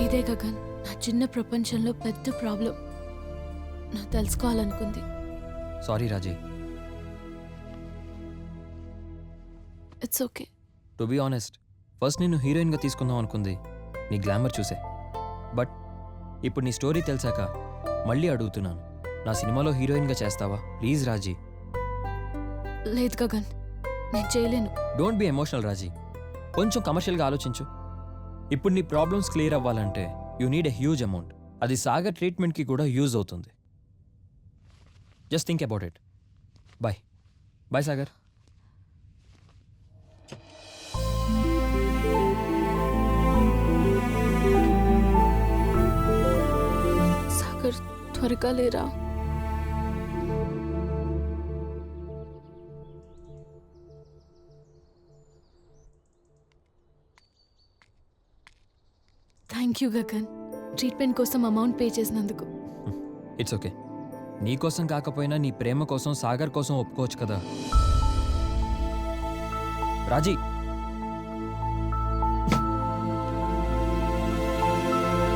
ఇదే గగన్ నా చిన్న ప్రపంచంలో పెద్ద ప్రాబ్లం. నా తెలుసుకోవాలనుకుంది. Sorry Raji. It's okay to be honest first నిన్ను హీరోయిన్గా తీసుకుందాం అనుకుంది. నీ గ్లామర్ చూసే. బట్ ఇప్పుడు నీ స్టోరీ తెలిసాక మళ్ళీ అడుగుతున్నాను. నా సినిమాలో హీరోయిన్గా చేస్తావా? ప్లీజ్ రాజీ. లేదు గగన్ నేను చేయలేను. Don't be emotional Raji. కొంచెం కమర్షియల్గా ఆలోచించు. ఇప్పుడు నీ ప్రాబ్లమ్స్ క్లియర్ అవ్వాలంటే you need a huge amount. అది సాగర్ ట్రీట్మెంట్కి కూడా యూజ్ అవుతుంది. Just think about it. Bye bye Sagar. Sagar త్వరగా లేరా? థ్యాంక్ యూ గగన్ ట్రీట్మెంట్ కోసం అమౌంట్ పే చేసినందుకు. ఇట్స్ ఓకే నీ కోసం కాకపోయినా నీ ప్రేమ కోసం సాగర్ కోసం ఒప్పుకోవచ్చు కదా. రాజీ!